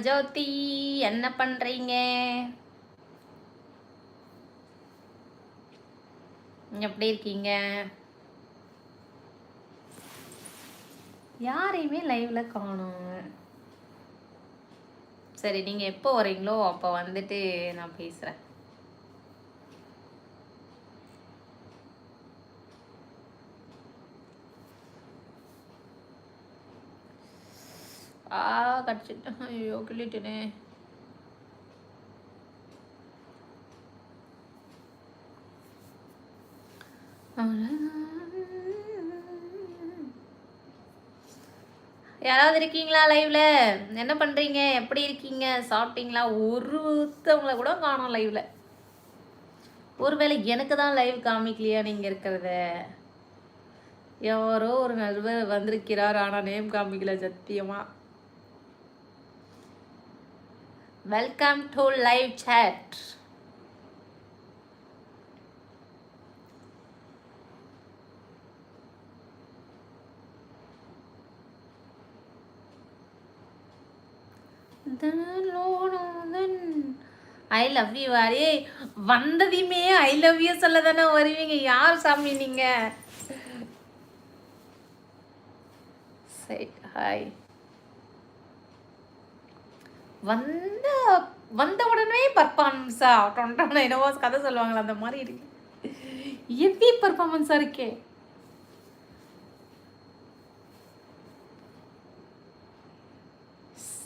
ஜோதி என்ன பண்றீங்க? எப்படி இருக்கீங்க? யாரையுமே லைவ்ல காணும். சரி நீங்க எப்போ வரீங்களோ அப்போ வந்துட்டு நான் பேசுறேன். ஆ கடிச்சிட்டேன் ஐயோ கிள்ளிட்டேனே. யாராவது இருக்கீங்களா லைவ்ல என்ன பண்றீங்க? எப்படி இருக்கீங்க? சாப்பிட்டீங்களா? ஒருத்தவங்கள கூட காணோம் லைவ்ல ஒருவேளை எனக்கு தான் லைவ் காமிக்கலையா நீங்க இருக்கிறத? யாரோ ஒரு நண்பர் வந்திருக்கிறார் ஆனா நேம் காமிக்கல சத்தியமா. Welcome to live chat I love you array வந்ததையுமே ஐ லவ் யூ சொல்ல தானே வருவீங்க. யார் சாமி நீங்க? சரி ஹாய் வந்த வந்த உடனே பர்ஃபார்மன்ஸா டொண்டான என்னவோ கதை சொல்லுவாங்களா அந்த மாதிரி இருக்கு. எப்படி பர்ஃபார்மன்ஸா இருக்கே?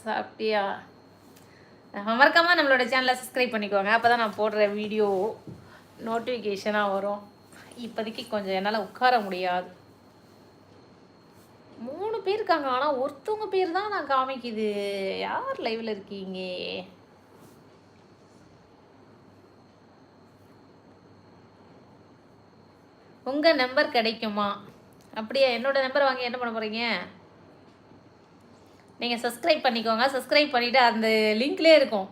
சாப்பிட்டியா? மறக்காம நம்மளோட சேனலை சப்ஸ்கிரைப் பண்ணிக்கோங்க. அப்போ தான் நான் போடுற வீடியோ நோட்டிஃபிகேஷனாக வரும். இப்போதைக்கு கொஞ்சம் என்னால் உட்கார முடியாது. மூணு பேர் இருக்காங்க ஆனால் ஒருத்தவங்க பேர் தான் நான் காமிக்குது. யார் லைவில் இருக்கீங்க? உங்கள் நம்பர் கிடைக்குமா? அப்படியா என்னோடய நம்பர் வாங்கி என்ன பண்ண போகிறீங்க நீங்கள் சப்ஸ்கிரைப் பண்ணிக்கோங்க. சப்ஸ்கிரைப் பண்ணிவிட்டு அந்த லிங்க்லேயே இருக்கும்.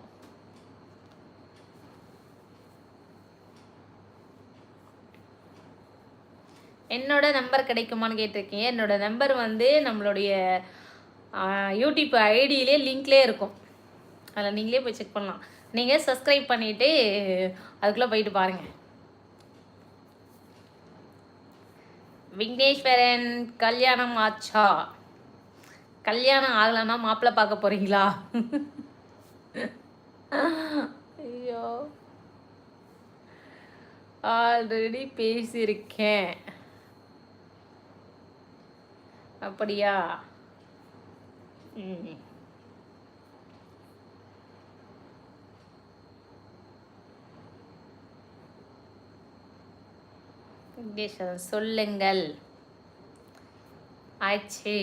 என்னோட நம்பர் கிடைக்குமான்னு கேட்டிருக்கீங்க. என்னோட நம்பர் வந்து நம்மளுடைய யூடியூப் ஐடியிலே லிங்க்லே இருக்கும். அதில் நீங்களே போய் செக் பண்ணலாம். நீங்கள் சப்ஸ்கிரைப் பண்ணிவிட்டு அதுக்குள்ளே போயிட்டு பாருங்கள் விக்னேஸ்வரன் கல்யாணம் ஆச்சா? கல்யாணம் ஆகலைன்னா மாப்பிள்ளை பார்க்க போகிறீங்களா ஐயோ. ஆல்ரெடி பேசியிருக்கேன். அப்படியா? ம். சொல்லுங்கள். ஆச்சு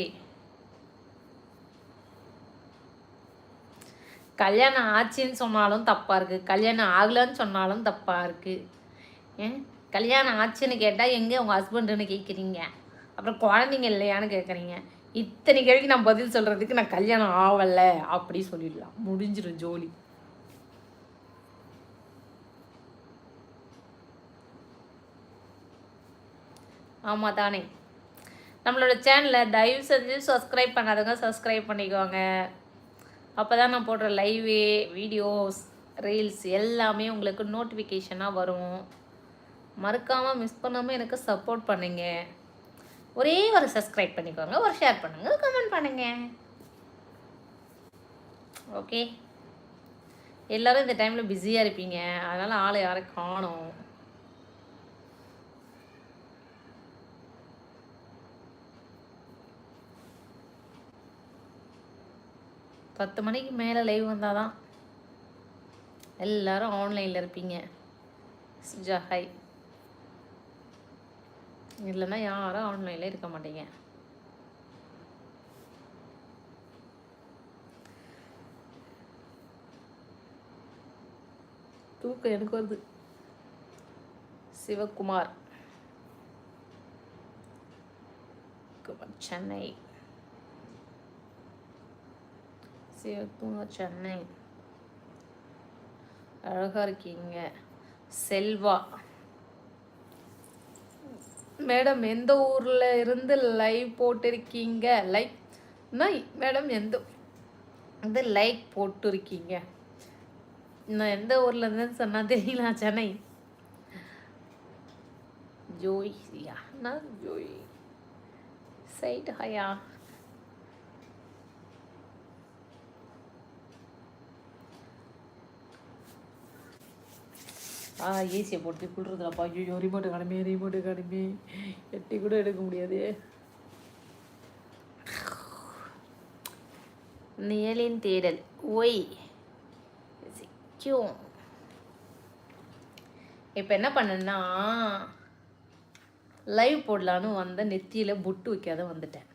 கல்யாணம் ஆச்சுன்னு சொன்னாலும் தப்பா இருக்கு. கல்யாணம் ஆகலைன்னு சொன்னாலும் தப்பா இருக்கு. கல்யாணம் ஆச்சுன்னு கேட்டால் எங்கே உங்கள் ஹஸ்பண்டுன்னு கேட்குறீங்க அப்புறம் குழந்தைங்க இல்லையான்னு கேட்குறீங்க இத்தனை கேள்விக்கு நான் பதில் சொல்கிறதுக்கு நான் கல்யாணம் ஆகலை அப்படி சொல்லிடலாம். முடிஞ்சிடும் ஜோலி. ஆமாம் தானே. நம்மளோட சேனலை தயவு செஞ்சு சப்ஸ்கிரைப் பண்ணாதவங்க சப்ஸ்கிரைப் பண்ணிக்கோங்க. அப்போ தான் நான் போடுற லைவு வீடியோஸ் ரீல்ஸ் எல்லாமே உங்களுக்கு நோட்டிஃபிகேஷனாக வரும். மறக்காமல் மிஸ் பண்ணாமல் எனக்கு சப்போர்ட் பண்ணுங்கள் ஒரே ஒரு சப்ஸ்கிரைப் பண்ணிக்கோங்க ஒரு ஷேர் பண்ணுங்க கமெண்ட் பண்ணுங்க. ஓகே எல்லாரும் இந்த டைமில் பிஸியாக இருப்பீங்க. அதனால் ஆளை யாரை காணும். பத்து மணிக்கு மேலே லைவ் வந்தால் தான் எல்லாரும் ஆன்லைனில் இருப்பீங்க. சுஜா ஹாய் இல்லைன்னா யாரும் ஆன்லைனில் இருக்க மாட்டீங்க. தூக்கம் எனக்கு வருது. சிவகுமார். சென்னை சிவகுமார் சென்னை அழகா இருக்கீங்க. செல்வா. மேடம் எந்த ஊரில் இருந்து லைவ் போட்டிருக்கீங்க? லைக் மேடம் எந்த வந்து லைக் போட்டுருக்கீங்க? நான் எந்த ஊரில் இருந்தேன்னு சொன்னால் தெரியல சென்னை. ஜோய் யா நான் ஜோய் சைட் ஹயா? ஏசியை போட்டு குளிர்றதுலப்பா. ஐயோ ரிமோட்டு காணுமே ரிமோட்டு கடமை எட்டி கூட எடுக்க முடியாது. நியலின் தேடல். ஒய். சிக்கும் இப்போ என்ன பண்ணேன்னா லைவ் போடலான்னு வந்த நெத்தியில் பொட்டு வைக்காத வந்துட்டேன்.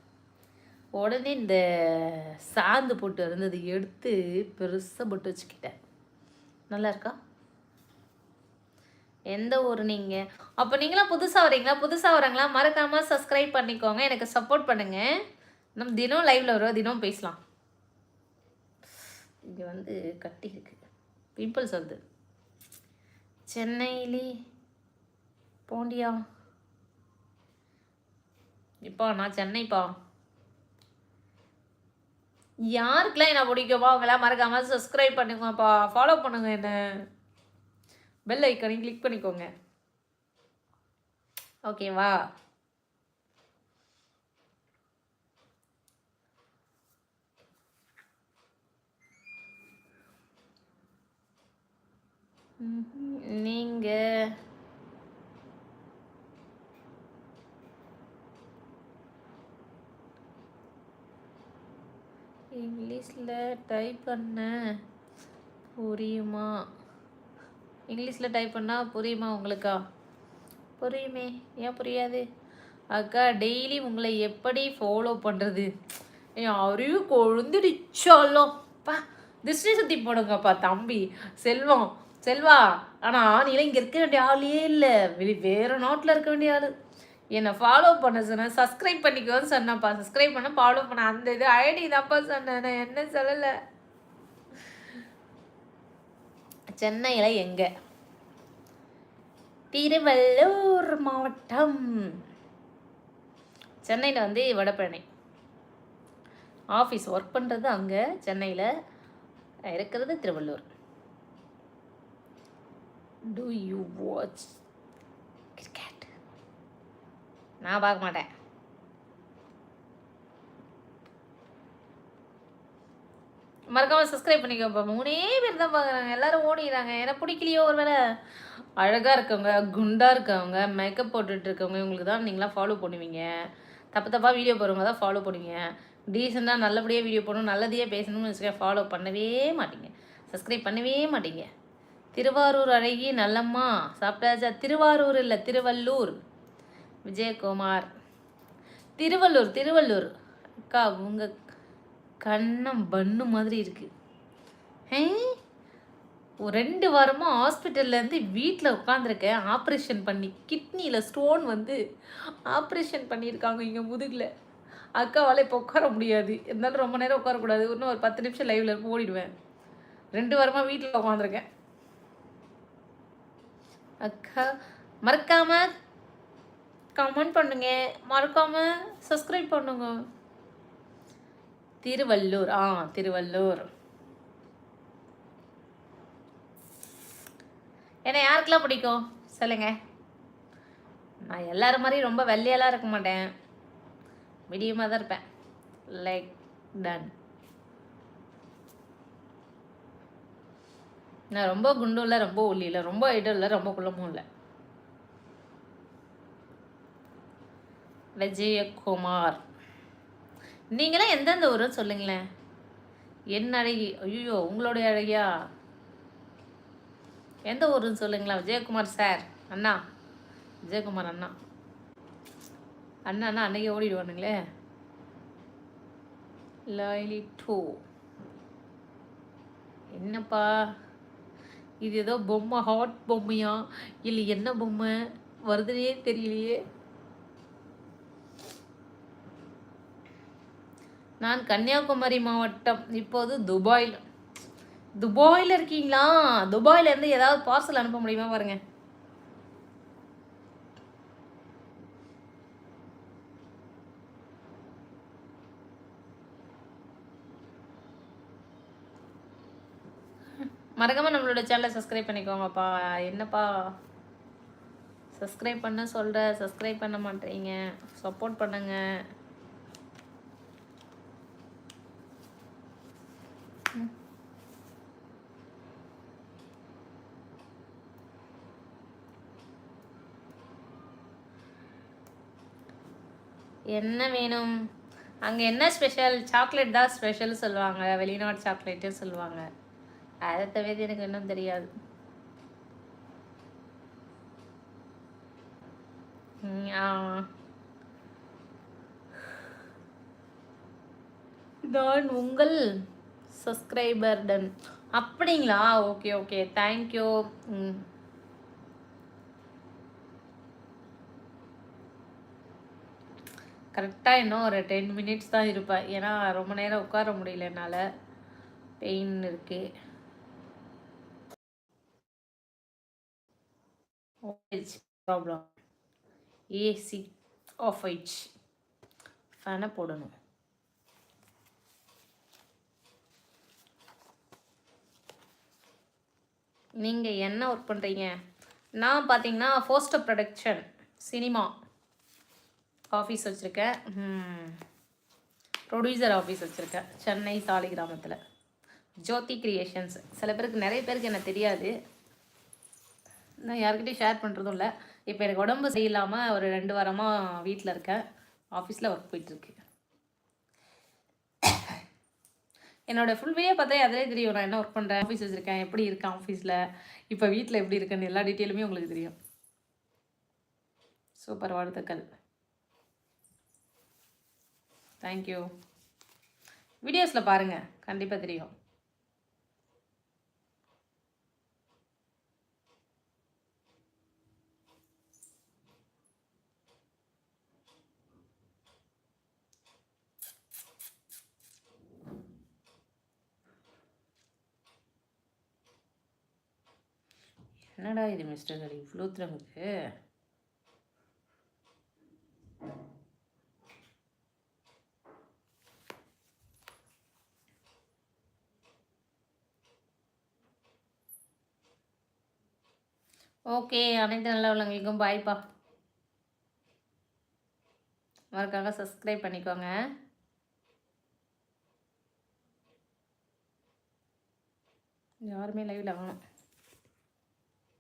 உடனே இந்த சாந்து பொட்டு இருந்தது எடுத்து பெருசாக பொட்டு வச்சுக்கிட்டேன். நல்லா இருக்கா? எந்த ஊர் நீங்கள் அப்போ நீங்களாம் புதுசாக வரீங்களா புதுசாக வரீங்களா மறக்காமல் சப்ஸ்கிரைப் பண்ணிக்கோங்க. எனக்கு சப்போர்ட் பண்ணுங்கள் நம்ம தினம் லைவில் வருவோம். தினம் பேசலாம். இங்கே வந்து கட்டி இருக்கு. பிம்பிள்ஸ் வருது சென்னையிலே போண்டியா? இப்போ நான் சென்னைப்பா. யாருக்கெல்லாம் என்ன பிடிக்குமோ அவங்களாம் மறக்காமல் சப்ஸ்கிரைப் பண்ணுங்கப்பா. ஃபாலோ பண்ணுங்க என்ன. பெல் ஐக்கனையும் கிளிக் பண்ணிக்கோங்க. ஓகேவா நீங்க இங்கிலீஷில் டைப் பண்ண புரியுமா? இங்கிலீஷில் டைப் பண்ணால் புரியுமா உங்களுக்கா? புரியுமே. ஏன் புரியாது? அக்கா டெய்லி உங்களை எப்படி ஃபாலோ பண்ணுறது என் அறிவு கொழுந்துடிச்சாலும் பா திருஷ்டி சுற்றி போடுங்கப்பா தம்பி. செல்வம். செல்வா ஆனால் நீலாம் இங்கே இருக்க வேண்டிய ஆளே இல்லை. வெளி வேறு நாட்டில் இருக்க வேண்டிய ஆள். என்னை ஃபாலோ பண்ண சொன்னேன் சப்ஸ்கிரைப் பண்ணிக்கோன்னு சொன்னேன்ப்பா சப்ஸ்கிரைப் பண்ண ஃபாலோ பண்ண அந்த இது ஐடி தான்ப்பா சொன்னேன். நான் என்ன சொல்லலை? சென்னையில் எங்கே? திருவள்ளூர் மாவட்டம். சென்னையில் வந்து வடபழனி. ஆஃபீஸ் ஒர்க் பண்ணுறது அங்கே சென்னையில் இருக்கிறது Tiruvallur. Do you watch cricket நான் பார்க்க மாட்டேன். மறக்காம சப்ஸ்கிரைப் பண்ணிக்கோப்பா மூணே பேர் தான் பார்க்குறாங்க. எல்லாரும் ஓடிடுறாங்க ஏன்னா பிடிக்கலையோ ஒரு வேலை அழகாக இருக்கவங்க குண்டாக இருக்கவங்க மேக்கப் போட்டுட்டு இருக்கவங்க இவங்களுக்கு தான் நீங்களாம் ஃபாலோ பண்ணுவீங்க. தப்பு தப்பாக வீடியோ போடுறவங்க தான் ஃபாலோ பண்ணுவீங்க. டீசெண்டாக நல்லபடியாக வீடியோ போடணும் நல்லதையே பேசணும்னு வச்சுக்க ஃபாலோ பண்ணவே மாட்டீங்க. சப்ஸ்கிரைப் பண்ணவே மாட்டீங்க. திருவாரூர் அழகி நல்லம்மா. சாப்பிட்டாச்சா? திருவாரூர் இல்லை திருவள்ளூர். விஜயகுமார். திருவள்ளூர் திருவள்ளூர். அக்கா உங்கள் கண்ணம் பண்ணு மாதிரி இருக்கு. ஹே? ஒரு ரெண்டு வாரமாக ஹாஸ்பிட்டல்லேருந்து வீட்டில் உட்காந்துருக்கேன் ஆப்ரேஷன் பண்ணி கிட்னியில் ஸ்டோன் வந்து ஆப்ரேஷன் பண்ணியிருக்காங்க இங்கே முதுகில். அக்காவால் இப்போ உட்கார முடியாது. இருந்தாலும் ரொம்ப நேரம் உட்காரக்கூடாது. இன்னும் ஒரு பத்து நிமிஷம் லைவில் இருப்ப ஓடிடுவேன். ரெண்டு வாரமாக வீட்டில் உட்காந்துருக்கேன் அக்கா மறக்காம கமெண்ட் பண்ணுங்க. மறக்காம சப்ஸ்கிரைப் பண்ணுங்க. திருவள்ளூர். ஆ திருவள்ளூர். ஏன்னா யாருக்கெல்லாம் பிடிக்கும்? சொல்லுங்க. நான் எல்லாரும் மாதிரி ரொம்ப வெள்ளையெல்லாம் இருக்க மாட்டேன். மீடியமாக தான் இருப்பேன். லைக் டன் நான் ரொம்ப குண்டும் இல்லை ரொம்ப ஒல்லி இல்லை ரொம்ப இடம் இல்லை ரொம்ப குள்ளமும் இல்லை. விஜயகுமார். நீங்களாம் எந்தெந்த ஊர் சொல்லுங்களேன். என் அழகி ஐயோ உங்களுடைய அழகியா? எந்த ஊருன்னு சொல்லுங்களா விஜயகுமார் சார் அண்ணா. விஜயகுமார் அண்ணா. அண்ணா அண்ணா அன்னைக்கு ஓடிடுவானுங்களே. லாய்லி டூ. என்னப்பா? இது ஏதோ பொம்மை ஹாட் பொம்மையா? இல்லை என்ன பொம்மை? வருதுனே தெரியலையே. நான் கன்னியாகுமரி மாவட்டம் இப்போது துபாயில். துபாயில் இருக்கீங்களா? துபாயில இருந்து ஏதாவது பார்சல் அனுப்ப முடியுமா பாருங்க. மறக்காம நம்மளோட சேனலை சப்ஸ்கிரைப் பண்ணிக்கோங்கப்பா. என்னப்பா? சப்ஸ்கிரைப் பண்ண சொல்கிற சப்ஸ்கிரைப் பண்ண மாட்டேறீங்க. சப்போர்ட் பண்ணுங்க. என்ன வேணும்? அங்கே என்ன ஸ்பெஷல் சாக்லேட் தான் ஸ்பெஷல் சொல்லுவாங்க. வெளிநாட்டு சாக்லேட்டு சொல்லுவாங்க. அதை தவிர எனக்கு இன்னும் தெரியாது. ம், நான் உங்கள் சப்ஸ்கிரைபர் டன் அப்படிங்களா? ஓகே ஓகே தேங்க்யூ ம். கரெக்டாக இன்னும் ஒரு டென் மினிட்ஸ் தான் இருப்பேன். ஏன்னா ரொம்ப நேரம் உட்கார முடியல என்னால். பெயின் இருக்கு. ப்ராப்ளம் ஏசி ஆஃப் ஆயிடுச்சு ஃபேனை போடணும். நீங்கள் என்ன ஒர்க் பண்ணுறீங்க நான் பார்த்தீங்கன்னா ஃபோஸ்டர் ப்ரொடக்ஷன் சினிமா ஆஃபீஸ் வச்சுருக்கேன். ப்ரொடியூசர் ஆஃபீஸ் வச்சுருக்கேன். சென்னை சாலிகிராமத்தில் ஜோதி கிரியேஷன்ஸ் சில பேருக்கு நிறைய பேருக்கு என்ன தெரியாது. நான் யார்கிட்டயும் ஷேர் பண்ணுறதும் இல்லை. இப்போ எனக்கு உடம்பு சரியில்லாமல் ஒரு ரெண்டு வாரமாக வீட்டில் இருக்கேன். ஆஃபீஸில் ஒர்க் போயிட்டுருக்கு என்னோடய ஃபுல் வேயே பார்த்தா அதிலே தெரியும். நான் என்ன ஒர்க் பண்ணுறேன் ஆஃபீஸ் வச்சுருக்கேன். எப்படி இருக்கேன் ஆஃபீஸில் இப்போ வீட்டில் எப்படி இருக்குன்னு எல்லா டீட்டெயிலுமே உங்களுக்கு தெரியும். சூப்பர் வாழ்த்துக்கள். தேங்க்யூ வீடியோஸில் பாருங்கள் கண்டிப்பாக தெரியும். என்னடா இது மிஸ்டர் ஹரி இவ்வளோ திறங்குது ஓகே அனைத்து நல்ல உள்ளவங்களுக்கும் பாய்ப்பா மறக்காம சப்ஸ்கிரைப் பண்ணிக்கோங்க. யாருமே லைவில் ஆகணும்